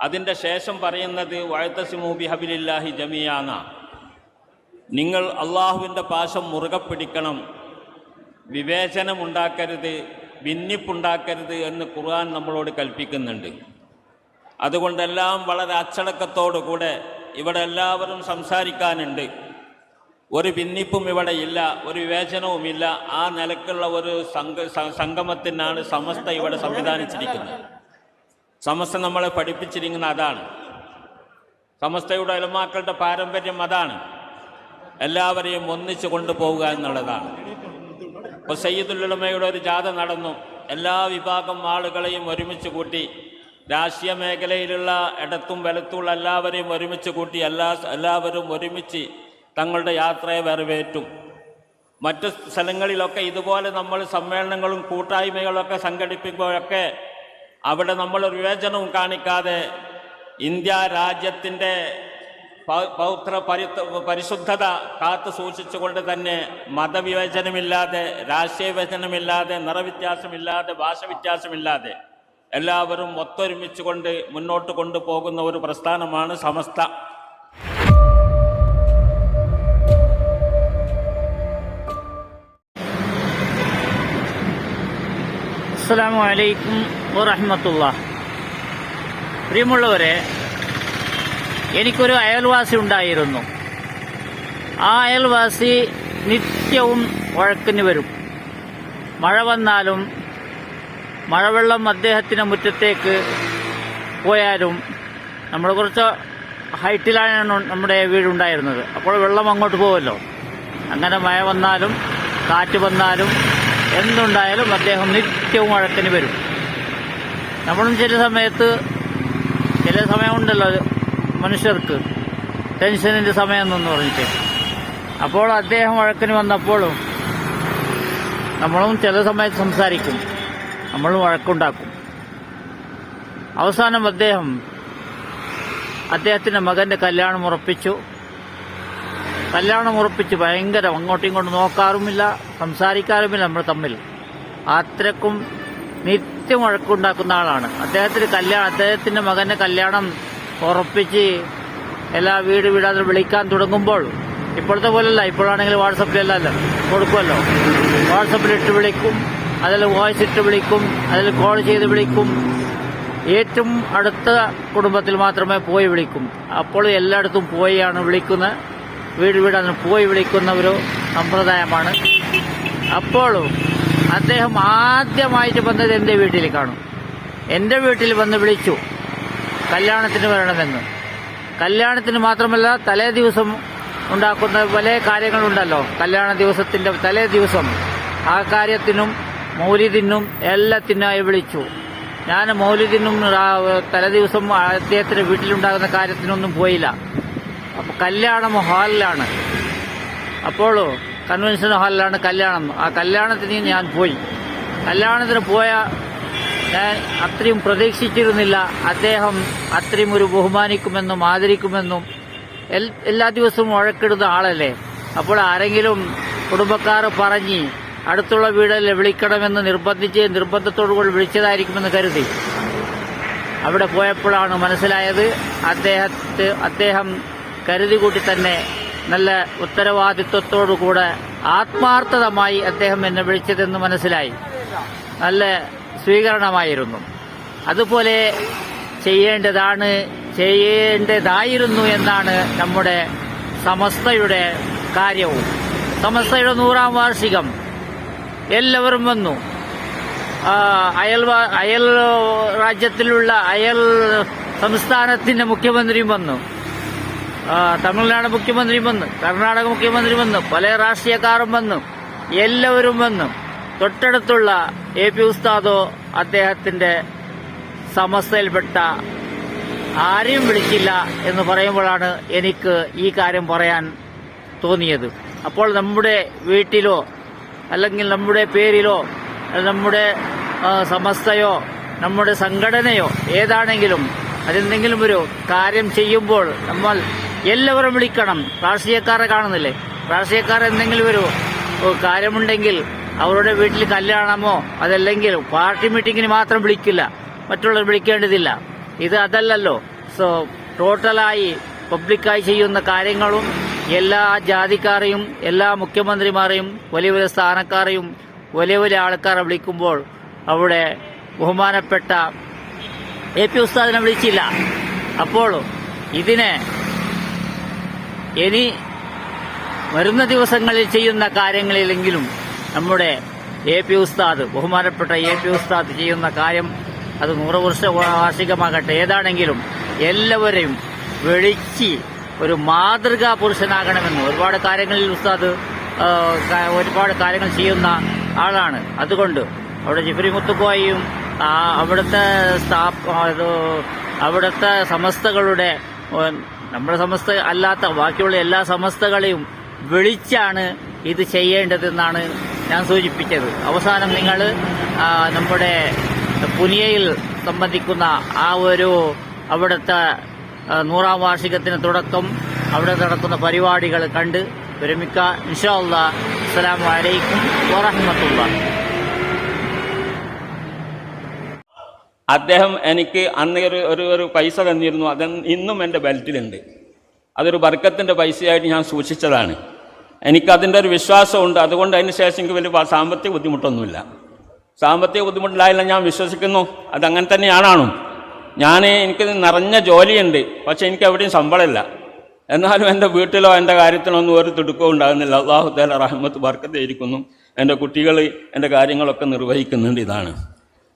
അതിന്റെ ശേഷം പറയുന്നത് വഴത്തസിമു ബിഹബിലില്ലാഹി ജമിയാന. നിങ്ങൾ അള്ളാഹുവിന്റെ പാശം മുറുകെ പിടിക്കണം. വിവേചനമുണ്ടാക്കരുത് ഭിന്നിപ്പുണ്ടാക്കരുത് എന്ന് ഖുർആൻ നമ്മളോട് കൽപ്പിക്കുന്നുണ്ട്. അതുകൊണ്ടെല്ലാം വളരെ അച്ചടക്കത്തോടു കൂടെ ഇവിടെ എല്ലാവരും സംസാരിക്കാനുണ്ട്. ഒരു ഭിന്നിപ്പും ഇവിടെ ഇല്ല ഒരു വിവേചനവുമില്ല ആ നിലക്കുള്ള ഒരു സംഘ സംഗമത്തിനാണ് സമസ്ത ഇവിടെ സംവിധാനിച്ചിരിക്കുന്നത്. സമസ്ത നമ്മളെ പഠിപ്പിച്ചിരിക്കുന്ന അതാണ്. സമസ്തയുടെ അലമാക്കളുടെ പാരമ്പര്യം അതാണ്. എല്ലാവരെയും ഒന്നിച്ചു കൊണ്ടുപോവുക എന്നുള്ളതാണ്. ഇപ്പോൾ സയ്യിദുലുലമയുടെ ഒരു ജാഥ നടന്നു. എല്ലാ വിഭാഗം ആളുകളെയും ഒരുമിച്ച് കൂട്ടി. രാഷ്ട്രീയ മേഖലയിലുള്ള ഇടത്തും വലത്തുള്ള എല്ലാവരെയും ഒരുമിച്ച് കൂട്ടി എല്ലാ എല്ലാവരും ഒരുമിച്ച് തങ്ങളുടെ യാത്രയെ വരവേറ്റും. മറ്റ് സ്ഥലങ്ങളിലൊക്കെ ഇതുപോലെ നമ്മൾ സമ്മേളനങ്ങളും കൂട്ടായ്മകളൊക്കെ സംഘടിപ്പിക്കുമ്പോഴൊക്കെ അവിടെ നമ്മൾ വിവേചനവും കാണിക്കാതെ ഇന്ത്യ രാജ്യത്തിന്റെ പൗത്ര പരി പരിശുദ്ധത കാത്തു സൂക്ഷിച്ചുകൊണ്ട് തന്നെ മതവിവേചനമില്ലാതെ രാഷ്ട്രീയ വിവേചനമില്ലാതെ നിറവ്യത്യാസമില്ലാതെ ഭാഷ വ്യത്യാസമില്ലാതെ എല്ലാവരും ഒത്തൊരുമിച്ചുകൊണ്ട് മുന്നോട്ട് കൊണ്ടുപോകുന്ന ഒരു പ്രസ്ഥാനമാണ് സമസ്ത. അസ്സലാമു അലൈക്കും വറഹമത്തുള്ള. പ്രിയമുള്ളവരെ എനിക്കൊരു അയൽവാസി ഉണ്ടായിരുന്നു. ആ അയൽവാസി നിത്യവും വഴക്കിന് വരും. മഴ വന്നാലും മഴവെള്ളം അദ്ദേഹത്തിന്റെ മുറ്റത്തേക്ക് പോയാലും നമ്മൾ കുറച്ച് ഹൈറ്റിലാണ് നമ്മുടെ വീടുണ്ടായിരുന്നത്. അപ്പോൾ വെള്ളം അങ്ങോട്ട് പോകുമല്ലോ അങ്ങനെ മഴ വന്നാലും കാറ്റ് വന്നാലും എന്തുണ്ടായാലും അദ്ദേഹം നിത്യവും വഴക്കിന് വരും. നമ്മളും ചില സമയത്ത് ചില സമയമുണ്ടല്ലോ മനുഷ്യർക്ക്. ടെൻഷനിന്റെ സമയം പറഞ്ഞിട്ട്. അപ്പോൾ അദ്ദേഹം വഴക്കിന് വന്നപ്പോഴും നമ്മളും ചില സമയത്ത് സംസാരിക്കും. നമ്മളും വഴക്കുണ്ടാക്കും. അവസാനം അദ്ദേഹം അദ്ദേഹത്തിന്റെ മകന്റെ കല്യാണം ഉറപ്പിച്ചു. കല്യാണം ഉറപ്പിച്ച് ഭയങ്കര അങ്ങോട്ടും ഇങ്ങോട്ടും നോക്കാറുമില്ല സംസാരിക്കാറുമില്ല നമ്മൾ തമ്മിൽ. അത്രക്കും നിത്യം വഴക്കുണ്ടാക്കുന്ന ആളാണ്. അദ്ദേഹത്തിന് കല്യാണം അദ്ദേഹത്തിന്റെ മകന്റെ കല്യാണം ഉറപ്പിച്ച് എല്ലാ വീട് വീടാതെ വിളിക്കാൻ തുടങ്ങുമ്പോൾ ഇപ്പോഴത്തെ പോലല്ല ഇപ്പോഴാണെങ്കിൽ വാട്സപ്പിലല്ലല്ലോ കൊടുക്കുമല്ലോ. വാട്സപ്പിൽ ഇട്ട് വിളിക്കും അതിൽ വോയിസ് ഇട്ട് വിളിക്കും അതിൽ കോൾ ചെയ്ത് വിളിക്കും. ഏറ്റവും അടുത്ത കുടുംബത്തിൽ മാത്രമേ പോയി വിളിക്കും. അപ്പോൾ എല്ലായിടത്തും പോയാണ് വിളിക്കുന്നത്. വീട് വീടാണ് പോയി വിളിക്കുന്ന ഒരു സമ്പ്രദായമാണ്. അപ്പോഴും അദ്ദേഹം ആദ്യമായിട്ട് വന്നത് എന്റെ കാണും. എന്റെ വീട്ടിൽ വന്ന് വിളിച്ചു കല്യാണത്തിന് വരണമെന്ന്. കല്യാണത്തിന് മാത്രമല്ല തലേ ദിവസം ഉണ്ടാക്കുന്ന പല കാര്യങ്ങളുണ്ടല്ലോ. കല്യാണ ദിവസത്തിന്റെ തലേ ദിവസം ആ കാര്യത്തിനും മൗലിദിനും എല്ലാത്തിനായി വിളിച്ചു. ഞാൻ മൗലിദിനും തലേ ദിവസം അദ്ദേഹത്തിന്റെ വീട്ടിലുണ്ടാകുന്ന കാര്യത്തിനൊന്നും പോയില്ല. അപ്പൊ കല്യാണം ഹാളിലാണ് അപ്പോഴോ കൺവെൻഷൻ ഹാളിലാണ് കല്യാണം. ആ കല്യാണത്തിന് ഞാൻ പോയി. കല്യാണത്തിന് പോയ ഞാൻ അത്രയും പ്രതീക്ഷിച്ചിരുന്നില്ല. അദ്ദേഹം അത്രയും ഒരു ബഹുമാനിക്കുമെന്നും ആദരിക്കുമെന്നും. എല്ലാ ദിവസവും വഴക്കിടുന്ന ആളല്ലേ? അപ്പോൾ ആരെങ്കിലും കുടുംബക്കാർ പറഞ്ഞ് അടുത്തുള്ള വീടല്ലേ വിളിക്കണമെന്ന് നിർബന്ധിച്ച് നിർബന്ധത്തോടുകൂടി വിളിച്ചതായിരിക്കുമെന്ന് കരുതി. അവിടെ പോയപ്പോഴാണ് മനസ്സിലായത് അദ്ദേഹത്തെ അദ്ദേഹം കരുതി കൂട്ടി തന്നെ നല്ല ഉത്തരവാദിത്വത്തോടുകൂടെ ആത്മാർത്ഥതമായി അദ്ദേഹം എന്നെ വിളിച്ചതെന്ന് മനസ്സിലായി. നല്ല സ്വീകരണമായിരുന്നു. അതുപോലെ ചെയ്യേണ്ടതാണ് ചെയ്യേണ്ടതായിരുന്നു എന്നാണ് നമ്മുടെ സമസ്തയുടെ കാര്യവും. സമസ്തയുടെ നൂറാം വാർഷികം എല്ലാവരും വന്നു. അയൽ അയൽ രാജ്യത്തിലുള്ള അയൽ സംസ്ഥാനത്തിന്റെ മുഖ്യമന്ത്രിയും വന്നു. തമിഴ്നാട് മുഖ്യമന്ത്രിയും വന്നു കർണാടക മുഖ്യമന്ത്രി വന്നു പല രാഷ്ട്രീയക്കാരും വന്നു എല്ലാവരും വന്നു. തൊട്ടടുത്തുള്ള എ പി ഉസ്താദോ അദ്ദേഹത്തിന്റെ സമസ്തയിൽപ്പെട്ട ആരെയും വിളിച്ചില്ല എന്ന് പറയുമ്പോഴാണ് എനിക്ക് ഈ കാര്യം പറയാൻ തോന്നിയത്. അപ്പോൾ നമ്മുടെ വീട്ടിലോ അല്ലെങ്കിൽ നമ്മുടെ പേരിലോ നമ്മുടെ സമസ്തയോ നമ്മുടെ സംഘടനയോ ഏതാണെങ്കിലും അതെന്തെങ്കിലും ഒരു കാര്യം ചെയ്യുമ്പോൾ നമ്മൾ എല്ലാവരും വിളിക്കണം. രാഷ്ട്രീയക്കാരെ കാണുന്നില്ലേ? രാഷ്ട്രീയക്കാർ എന്തെങ്കിലും ഒരു കാര്യമുണ്ടെങ്കിൽ അവരുടെ വീട്ടിൽ കല്യാണമോ അതല്ലെങ്കിൽ പാർട്ടി മീറ്റിങ്ങിന് മാത്രം വിളിക്കില്ല. മറ്റുള്ളവർ വിളിക്കേണ്ടതില്ല. ഇത് അതല്ലല്ലോ. സോ ടോട്ടലായി പബ്ലിക്കായി ചെയ്യുന്ന കാര്യങ്ങളും എല്ലാ ജാതിക്കാരെയും എല്ലാ മുഖ്യമന്ത്രിമാരെയും വലിയ വലിയ സ്ഥാനക്കാരെയും വലിയ വലിയ ആൾക്കാരെ വിളിക്കുമ്പോൾ അവിടെ ബഹുമാനപ്പെട്ട എ പി ഉസ്താദിനെ വിളിച്ചില്ല. അപ്പോൾ ഇതിനെ ഇനി വരുന്ന ദിവസങ്ങളിൽ ചെയ്യുന്ന കാര്യങ്ങളിലെങ്കിലും നമ്മുടെ എ പി ഉസ്താദ് ബഹുമാനപ്പെട്ട എ പി ഉസ്താദ് ചെയ്യുന്ന കാര്യം അത് നൂറ് വർഷ വാർഷികമാകട്ടെ ഏതാണെങ്കിലും എല്ലാവരെയും വിളിച്ച് ഒരു മാതൃകാ പുരുഷനാകണമെന്ന് ഒരുപാട് കാര്യങ്ങളിൽ ഉസ്താദ് ഒരുപാട് കാര്യങ്ങൾ ചെയ്യുന്ന ആളാണ്. അതുകൊണ്ട് അവിടെ ജിഫ്രി മുത്തുക്കോയും അവിടുത്തെ അവിടുത്തെ സമസ്തകളുടെ നമ്മുടെ സമസ്ത അല്ലാത്ത ബാക്കിയുള്ള എല്ലാ സമസ്തകളെയും വിളിച്ചാണ് ഇത് ചെയ്യേണ്ടതെന്നാണ് ഞാൻ സൂചിപ്പിച്ചത്. അവസാനം നിങ്ങൾ നമ്മുടെ പുനിയയിൽ സംബന്ധിക്കുന്ന ആ ഒരു അവിടുത്തെ നൂറാം വാർഷികത്തിന് തുടക്കം അവിടെ നടക്കുന്ന പരിപാടികൾ കണ്ട് വിരമിക്ക. ഇൻഷാ അല്ലാ വലൈക്കും അലൈക്കും അദ്ദേഹം എനിക്ക് അന്ന് ഒരു ഒരു ഒരു പൈസ തന്നിരുന്നു. അത് ഇന്നും എന്റെ ബെൽറ്റിലുണ്ട്. അതൊരു ബർക്കത്തിന്റെ പൈസയായിട്ട് ഞാൻ സൂക്ഷിച്ചതാണ്. എനിക്കതിന്റെ ഒരു വിശ്വാസമുണ്ട്. അതുകൊണ്ട് അതിന് ശേഷം എനിക്ക് വലിയ സാമ്പത്തിക ബുദ്ധിമുട്ടൊന്നുമില്ല. സാമ്പത്തിക ബുദ്ധിമുട്ടില്ലായില്ല ഞാൻ വിശ്വസിക്കുന്നു. അതങ്ങനെ തന്നെയാണാണോ. ഞാൻ എനിക്ക് നിറഞ്ഞ ജോലിയുണ്ട്. പക്ഷേ എനിക്ക് എവിടെയും ശമ്പളമില്ല. എന്നാലും എന്റെ വീട്ടിലോ എന്റെ കാര്യത്തിലോ ഒന്നും ഒരു തിടുക്കവും ഉണ്ടാകുന്നില്ല. അള്ളാഹു തല റഹ്മത്ത് ബർക്കത്തായിരിക്കുന്നു എന്റെ കുട്ടികൾ എന്റെ കാര്യങ്ങളൊക്കെ നിർവഹിക്കുന്നുണ്ട് ഇതാണ്.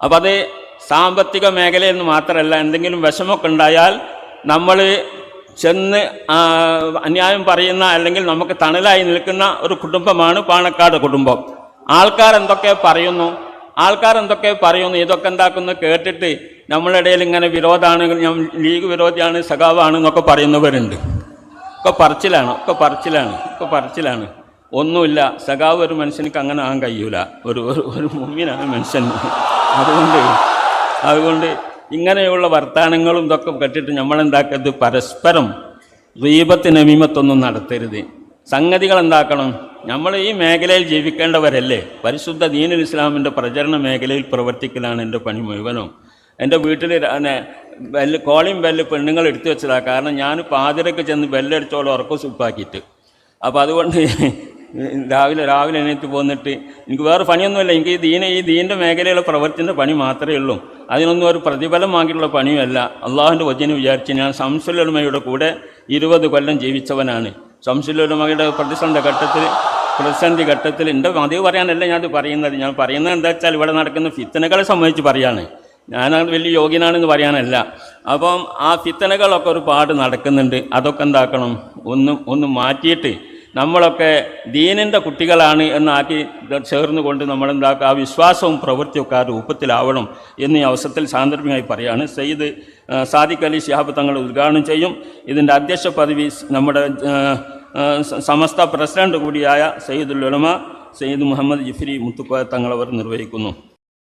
അപ്പോൾ അത് സാമ്പത്തിക മേഖലയെന്ന് മാത്രമല്ല എന്തെങ്കിലും വിഷമമൊക്കെ ഉണ്ടായാൽ നമ്മൾ ചെന്ന് അന്യായം പറയുന്ന അല്ലെങ്കിൽ നമുക്ക് തണലായി നിൽക്കുന്ന ഒരു കുടുംബമാണ് പാണക്കാട് കുടുംബം. ആൾക്കാർ എന്തൊക്കെ പറയുന്നു? ആൾക്കാർ എന്തൊക്കെ പറയുന്നു? ഇതൊക്കെ എന്താക്കുന്നു? കേട്ടിട്ട് നമ്മളുടെ ഇടയിൽ ഇങ്ങനെ വിരോധമാണ് ഞാൻ ലീഗ് വിരോധിയാണ് സഖാവാണ് എന്നൊക്കെ പറയുന്നവരുണ്ട്. ഒക്കെ പറച്ചിലാണ് ഒക്കെ പറച്ചിലാണ് ഒക്കെ പറച്ചിലാണ്. ഒന്നുമില്ല സഖാവ് ഒരു മനുഷ്യനിക്ക് അങ്ങനെ ആകാൻ കഴിയൂല. ഒരു ഒരു മുമ്മിനാണ് മനുഷ്യൻ. അതുകൊണ്ട് അതുകൊണ്ട് ഇങ്ങനെയുള്ള വർത്തമാനങ്ങളും ഇതൊക്കെ കെട്ടിട്ട് നമ്മളെന്താക്കരുത്? പരസ്പരം റീപത്ത് നമീമത്തൊന്നും നടത്തരുത്. സംഗതികൾ എന്താക്കണം? നമ്മൾ ഈ മേഖലയിൽ ജീവിക്കേണ്ടവരല്ലേ? പരിശുദ്ധ ദീനുൽ ഇസ്ലാമിന്റെ പ്രചരണ മേഖലയിൽ പ്രവർത്തിക്കലാണ് എന്റെ പണി മുഴുവനും. എന്റെ വീട്ടിൽ ബെല്ല് കോളിംഗ് ബെല്ല് പെണ്ണുങ്ങൾ എടുത്തു വെച്ചതാണ് കാരണം ഞാൻ പാതിരക്ക് ചെന്ന് ബെല്ലടിച്ചോളം ഉറക്കം സുപ്പാക്കിയിട്ട് അപ്പോൾ അതുകൊണ്ട് രാവിലെ രാവിലെ എണീറ്റ് പോന്നിട്ട് എനിക്ക് വേറെ പണിയൊന്നുമില്ല. എനിക്ക് ഈ ദീന ഈ ദീന്റെ മേഖലയിലെ പ്രവർത്തിന്റെ പണി മാത്രമേ ഉള്ളൂ. അതിനൊന്നും ഒരു പ്രതിഫലം വാങ്ങിയിട്ടുള്ള പണിയുമല്ല. അള്ളാഹുവിന്റെ വചനം വിചാരിച്ച് ഞാൻ സംസുലമയുടെ കൂടെ ഇരുപത് കൊല്ലം ജീവിച്ചവനാണ്. സംസുലമയുടെ പ്രതിസന്ധി ഘട്ടത്തിൽ പ്രതിസന്ധി ഘട്ടത്തിൽ എന്റെ മതിവ് പറയാനല്ല ഞാനത് പറയുന്നത്. ഞാൻ പറയുന്നത് എന്താ വെച്ചാൽ ഇവിടെ നടക്കുന്ന ഫിത്തനകളെ സംബന്ധിച്ച് പറയാണ്. ഞാനത് വലിയ യോഗ്യനാണെന്ന് പറയാനല്ല. അപ്പം ആ ഫിത്തനകളൊക്കെ ഒരുപാട് നടക്കുന്നുണ്ട്. അതൊക്കെ എന്താക്കണം? ഒന്ന് ഒന്ന് മാറ്റിയിട്ട് നമ്മളൊക്കെ ദീനിന്റെ കുട്ടികളാണ് എന്നാക്കി ചേർന്നുകൊണ്ട് നമ്മളെന്താക്കുക ആ വിശ്വാസവും പ്രവൃത്തിയൊക്കെ ആ രൂപത്തിലാവണം എന്നീ അവസരത്തിൽ സാന്ദർഭികമായി പറയാണ്. സയ്യിദ് സാദിഖ് അലി ശിഹാബ് തങ്ങൾ ഉദ്ഘാടനം ചെയ്യും. ഇതിന്റെ അധ്യക്ഷ പദവി നമ്മുടെ സമസ്ത പ്രസിഡന്റ് കൂടിയായ സയ്യിദുൽ ഉലമ സയ്യിദ് മുഹമ്മദ് ജിഫ്രി മുത്തുക്കോയ തങ്ങളവർ നിർവഹിക്കുന്നു.